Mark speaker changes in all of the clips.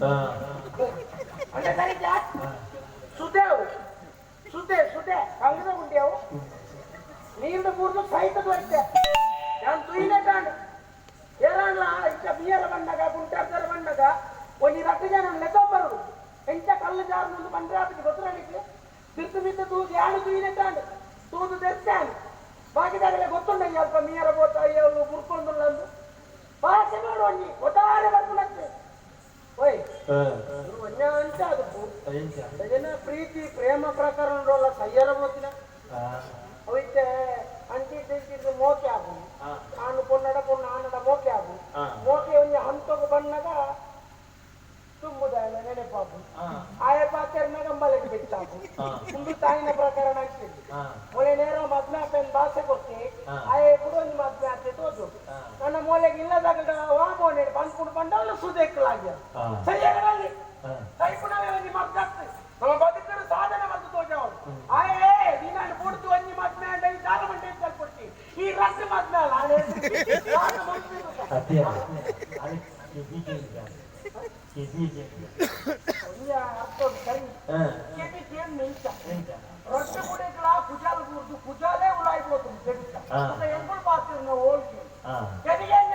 Speaker 1: म्हणजे तरी जात ಸುದೇವ್ ಸುದ್ದೆ. ಸುದ್ದೆ ಹಂಗದ ಉಂಡ್ಯಾವು ನೀರ್ನ ಮೂರ್ನ ಸಹಿತ ಬರುತ್ತೆ ನಾನು ತುಯಿನೇ ಕಾಣು. ಏರಾಗ್ಲ ಇಂಚ ಬಿಯರ ಬಂದಾಗ ಗುಂಟಾರ್ತರ ಬಂದಾಗ ಒಂದು ರಟ್ಟು ಜನ ಎಂಚ ಕಲ್ಲು ಜಾರ ಮುಂದೆ ಬಂದ್ರೆ ಅದಕ್ಕೆ ಗೊತ್ತಿರಲಿಕ್ಕೆ ಬಿತ್ತು ಬಿತ್ತು ತೂದು ಯಾಳು ತುಯಿನೇ ಕಾಣು? ತೂದು ದೆಸ್ತಾನು ಬಾಕಿದಾಗಲೇ ಗೊತ್ತುಂಡಯ್ಯ ಅಲ್ಪ ಮೀಯರ ಬೋತ ಅಯ್ಯವ್ರು ಮುರ್ಕೊಂಡು ಭಾಷೆ ಮಾಡುವಲ್ಲಿ ಒಟ್ಟಾರೆ ಬರ್ತು ಮತ್ತೆ. ಓಯ್. ಒಂದೇ ಅಂತ ಅದು. ಅದೇನ ಪ್ರೀತಿ ಪ್ರೇಮ ಪ್ರಕಾರ ನೋಡಲ್ಲ ಸಯ್ಯರ ಗೊತ್ತಿಲ್ಲ ಅವೈತೆ ಅಂಟಿ ತಿಂತಿದ್ದು ಮೋಕೆ ಆಗು ನಾನು ಪೊನ್ನಡ ಪೊನ್ನ ಆನಡ ಮೋಕೆ ಆಗು ಮೋಕೆ ಒಂದು ಕುಜಾಲೇ ಉಲಾಯಿ ಎಂಗಳು ಪಾತ್ರ ಓಲ್ಕಿ ಕೆಬಿಗೆಂಜ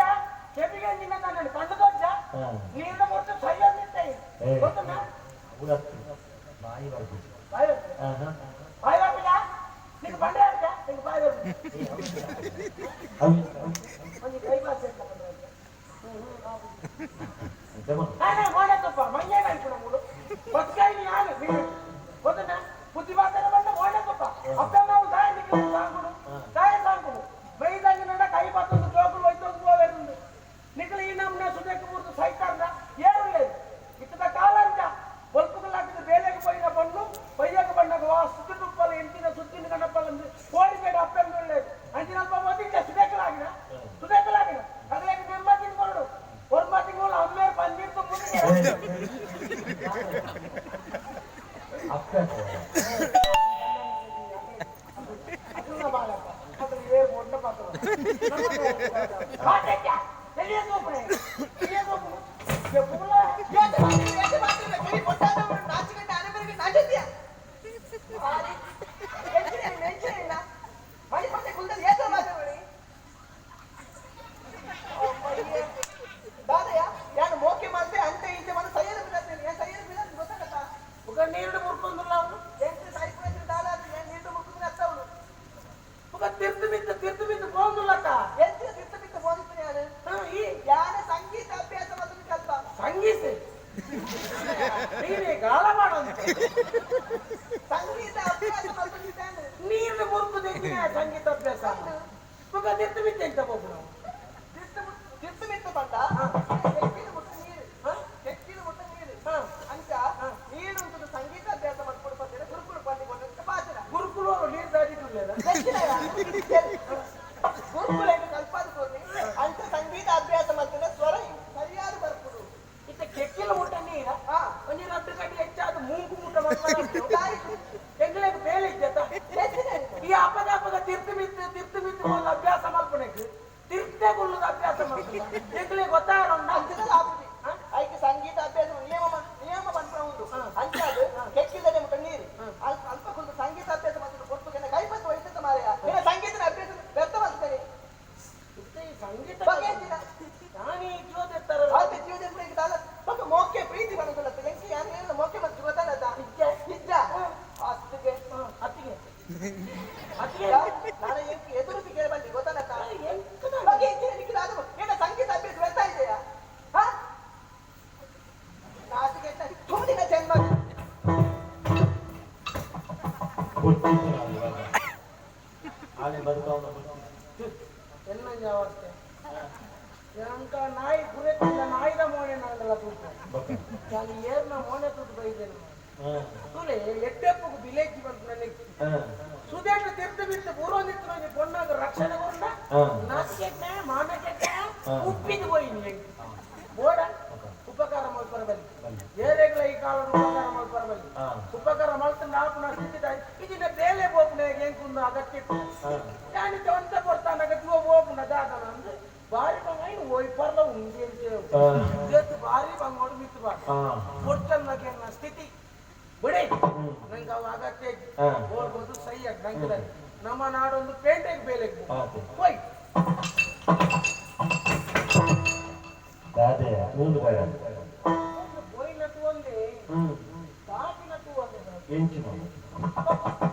Speaker 1: ಕೆಬಿಗೆಂಜಿನ ನಾನು ಕಂಡು ದೊಡ್ಡ ನೀರಿನ ಮೊಟ್ಟು ಸೈಯೊಂದಿತ್ತೆ
Speaker 2: ಗೊತ್ತನ ಬಾಯಿ
Speaker 1: ಬಾಯಿ ಬದುಕಾಯಿ ನಾನು ಬುದ್ಧಿವಾದನೆ ಬಂದ ಓಡಕಪ್ಪ ಅಪ್ಪ
Speaker 2: ね。
Speaker 1: ನೀರೇ ಗಾಳ ಮಾಡೋದು
Speaker 3: ಸಂಗೀತ ಅಭ್ಯಾಸ ಮಾಡ್ಕೊಂಡಿದ್ದಾನೆ.
Speaker 1: ನೀರನ್ನು ಸಂಗೀತ ಅಭ್ಯಾಸ ಮಗ ನಿಂತು ಬಿತ್ತೆಂತ ಹೋಗು ನಾವು?
Speaker 3: ನಿಂತು ಬಿತ್ತು ಬಂದ
Speaker 1: ತೂನೆ ಎಟ್ಟೆಪ್ಪಗು ಬಿಲೇಕಿ ಬಂತು ನನಗೆ ಸುದೇಶ ತಿರ್ತ ಬಿಟ್ಟು ಪೂರ್ವ ನಿಂತು ನನಗೆ ಕೊನ್ನಾಗ ನಾ ಕೊಟ್ಟ ನಾಸಿಕೆಟ್ಟ ಮಾನಕೆಟ್ಟ ಉಪ್ಪಿದ್ದು ಹೋಯಿ ನಿನಗೆ ಬೋಡ ಉಪಕಾರ ಮಾಡ್ಕೊರ
Speaker 2: ಬಲ್ಲಿ
Speaker 1: ಏರೆಗಳ ಈ ಕಾಲ ಉಪಕಾರ ಮಾಡ್ಕೊರ ಬಲ್ಲಿ ಉಪಕಾರ ಮಾಡ್ತಾ ನಾಲ್ಕು ನಾ ಸಿಕ್ಕಿದ ಇದನ್ನ ಬೇಲೆ ಏನ್ ಕುಂದ ಅಗತ್ಯ ಯಾನಿತ ಅಂತ ಕೊಡ್ತಾನ ಅಗತ್ಯ ಹೋಗ್ನ ದಾದನ ಅಂದ್ರೆ ಭಾರಿ ಬಂಗಾಯಿ ಹೋಯ್ ಪರ್ಲ ಉಂಗೆ ಭಾರಿ ಬಂಗೋಡು ಮಿತ್ತು ಬಾರ
Speaker 2: 元気な。
Speaker 1: の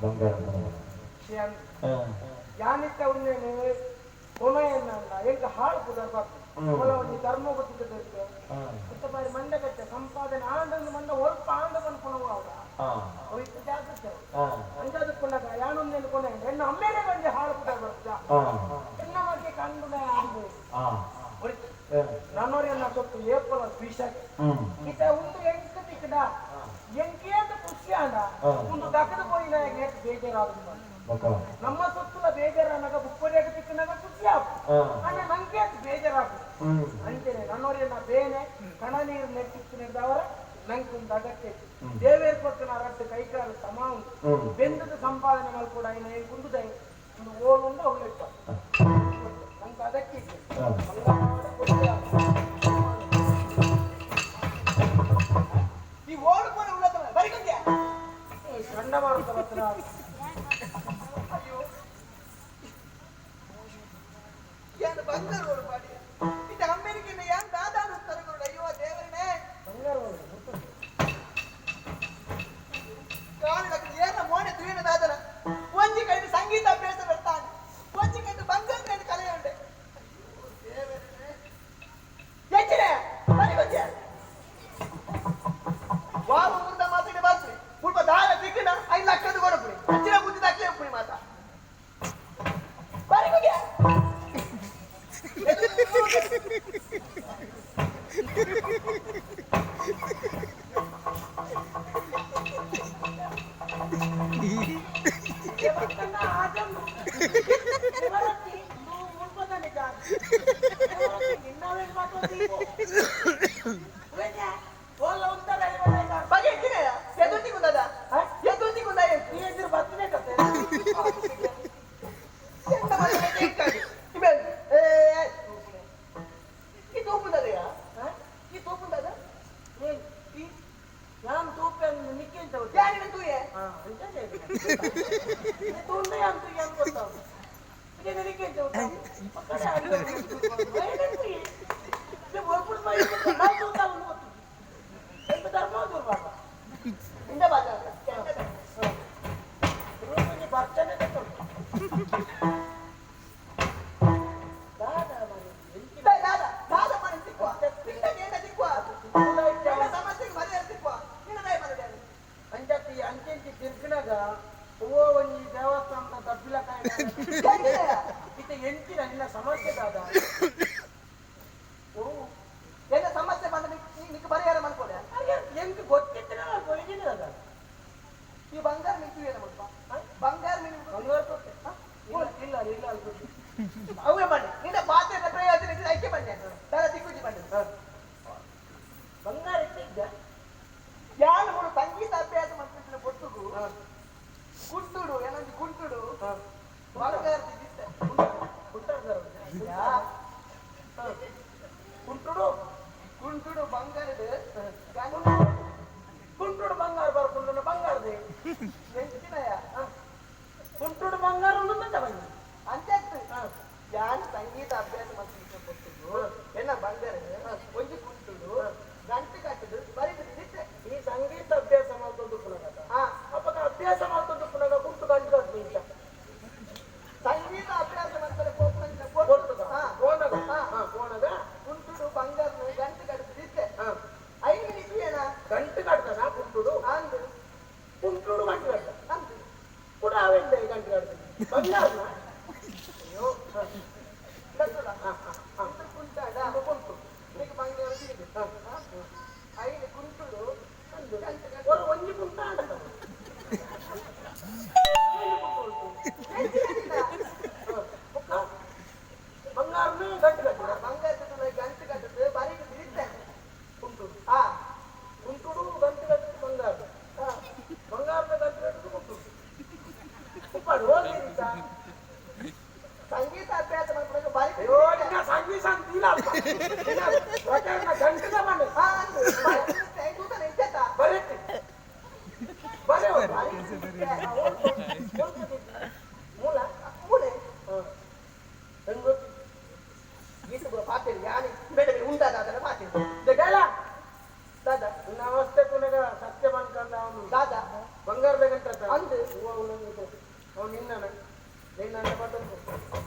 Speaker 2: ಬಂಗಾರ
Speaker 1: ಯಾನಿತ್ತ ಉನ್ನೇನು ಕೊನೆಯನ್ನ ಎಂಟು ಹಾಳು ಪುನರ್ಪಾಕ್ತು ಧರ್ಮ ಗೊತ್ತಿದ್ದದಕ್ಕೆ ಅಂತ ಬಾರಿ ಮಂಡ ಕಟ್ಟೆ ಸಂಪಾದನೆ ಆಂಡೊಂದು ಮಂಡ ಒಲ್ಪ ಆಂಡ ಬಂದು ಕೊಣವಾಗ ಹೋಯ್ತು ಜಾಗ್ರತೆ. ಅಂಜಾದ ಕೊನಾಗ ಯಾನೊಂದೇನು ಕೊನೆ? ಹೆಣ್ಣು ಅಮ್ಮೇನೆ ಬಂದು ಹಾಳು ಪುನರ್ಪಾಕ್ತ ಎನ್ನ ಬಗ್ಗೆ ಕಂಡು ಆಂಬು ಹೊರಿತು ನನ್ನೋರಿ ಅನ್ನ ಸೊತ್ತು ಏಪಲ ಉಂಟು ಎಂಕತಿಕ್ಕಡ ಎಂಕೆ విషయాన
Speaker 2: ముందు
Speaker 1: దక్కన పోయిన ನಮ್ಮ ಸುತ್ತಲ ಬೇಜಾರ ನಗ ಬುಕ್ಕೋಡೆಗೆ ತಿಕ್ಕನಾಗ ಖುಷಿ ಆಪು ಅಣ್ಣ ನಂಗೆ ಬೇಜಾರಾಪು ಅಂತೇನೆ ನನ್ನವರೇ ನಾ ಬೇನೆ ಕಣ ನೀರು ನೆಟ್ಟಿಕ್ಕಿನಿದ್ದವರ ನಂಗೆ ಒಂದು ಅಗತ್ಯ ದೇವೇರ್ ಕೊಟ್ಟನ ಅರಟ್ಟು ಕೈಕಾಲು ಸಮ ಉಂಟು. ಬೆಂದದ ಸಂಪಾದನೆ ಮಲ್ಕೊಡ ಇನ್ನ ಏನು ಒಂದು ಓಲ್ ಉಂಡು ಅವಳಿಟ್ಟ ನಂಗೆ ಅದಕ್ಕೆ 哎你不喝啥 ಬಂಗಾರದ ಗಂಟೆ
Speaker 3: ಅಂದು
Speaker 1: ಅವನು ನಿನ್ನ ನಿನ್ನ ಬರ್ತಂತ